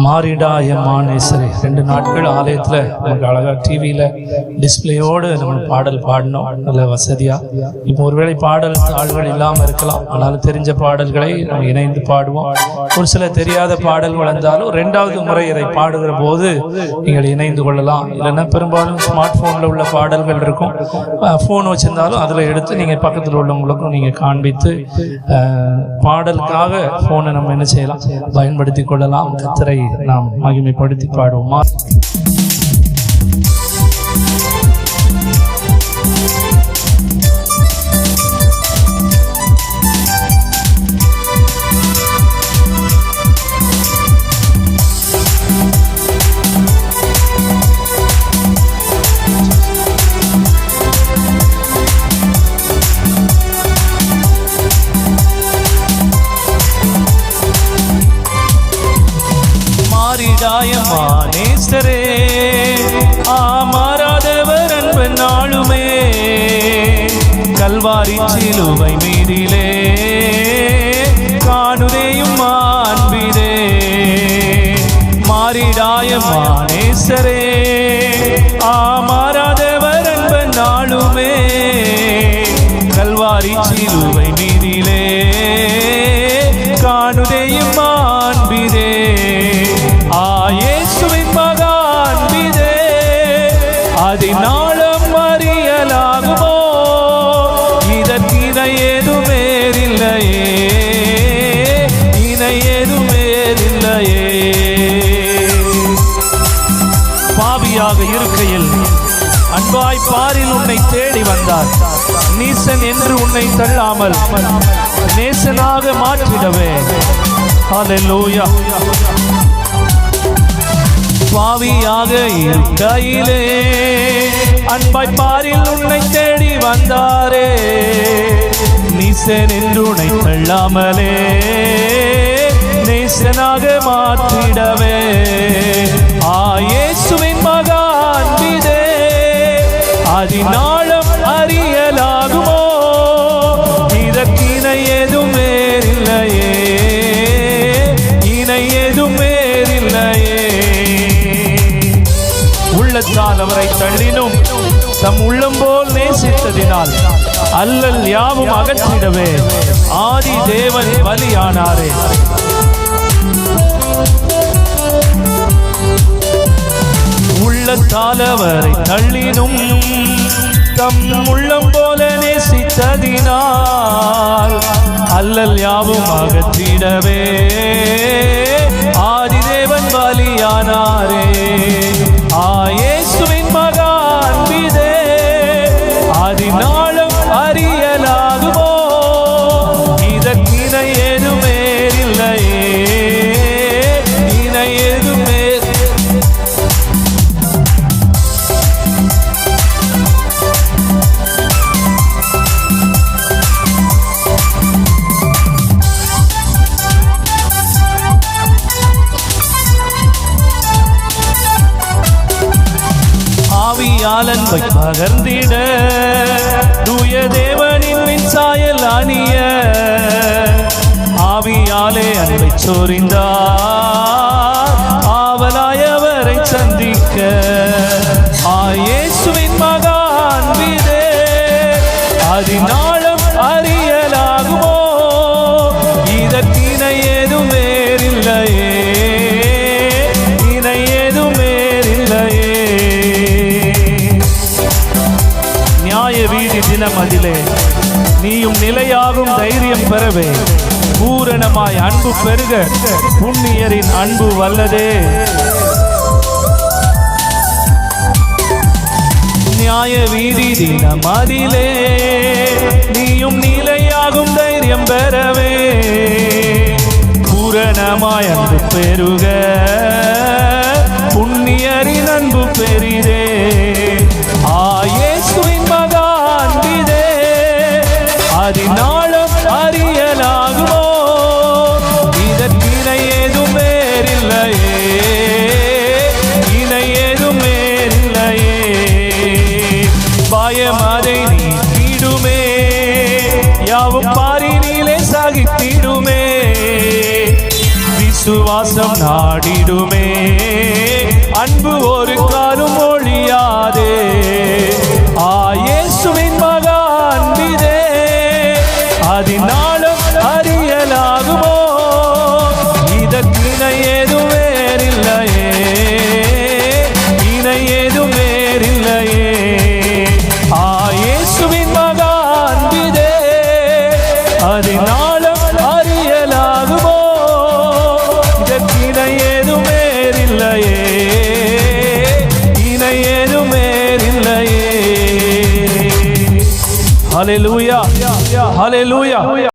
மாறிடாய மானேசரே. ரெண்டு நாட்கள் ஆலயத்தில் நமக்கு அழகாக டிவியில் டிஸ்பிளேயோடு நம்ம பாடல் பாடினோம். நல்ல வசதியாக இப்போ ஒருவேளை பாடல் தாள்கள் இல்லாமல் இருக்கலாம். ஆனாலும் தெரிஞ்ச பாடல்களை நம்ம இணைந்து பாடுவோம். ஒரு சில தெரியாத பாடல்கள் வந்தாலும் ரெண்டாவது முறை இதை பாடுகிற போது நீங்கள் இணைந்து கொள்ளலாம். இல்லைன்னா பெரும்பாலும் ஸ்மார்ட் ஃபோனில் உள்ள பாடல்கள் இருக்கும். ஃபோன் வச்சுருந்தாலும் அதில் எடுத்து நீங்கள் பக்கத்தில் உள்ளவங்களுக்கும் நீங்கள் காண்பித்து பாடலுக்காக ஃபோனை நம்ம என்ன செய்யலாம்? பயன்படுத்தி கொள்ளலாம். கத்திரை நாம் மகிமைப்படுத்தி பாடுவோமா? கல்வாரி சிலுவை மீதிலே. காணுதேயும் அன்பிதே மாறிடாய பாவியாக இருக்கையில் அன்பாய் பாரில் உன்னை தேடி வந்தார். நீசன் என்று உன்னை தள்ளாமல் நேசனாக மாற்றிடவே. ஹalleluya. பாவியாக இருக்கையிலே அன்பாய் பாரில் உன்னை தேடி வந்தாரே. நீசன் என்று உன்னை தள்ளாமலே நேசனாக மாற்றிடவே. ஆயேசு அதினாலும் அறியலாகுமோ? இதற்கிணை எதுவும் வேறில்லையே இணை எதுவும் வேறில்லையே உள்ளத்தால் அவரை தள்ளினும் தம் உள்ளம் போல் நேசித்ததினால் அல்லல் யாவும் அகற்றிடவே ஆதி தேவன் பலியானாரே. உள்ளத்தால் அவரை தள்ளினும் தம் உள்ளம் போல நேசித்ததினால் அல்லல் யாவும் அகற்றிடவே ஆதிதேவன் பலியானாரே. ஆவியாளன் பகர்ந்திட. தூய தேவனின் மின்சாயல் அணிய. ஆவியாலே அன்பை சொரிந்தார் தினம் அதிலே நீயும் நிலையாகும் தைரியம் பெறவே. பூரணமாய் அன்பு பெருக. புண்ணியரின் அன்பு வல்லதே. நியாய வீதி தினம் அதிலே நீயும் நிலையாகும் தைரியம் பெறவே. பூரணமாய் அன்பு பெருக. புண்ணியரின் அன்பு பெரிதே. விசுவாசம் நாடிடுமே. அன்பு ஒரு காலும் ஒழியாதே. ஆயேசுவின் மகா அன்பிதே. அதனால் வேறில்லையே ஹalleluya ஹalleluya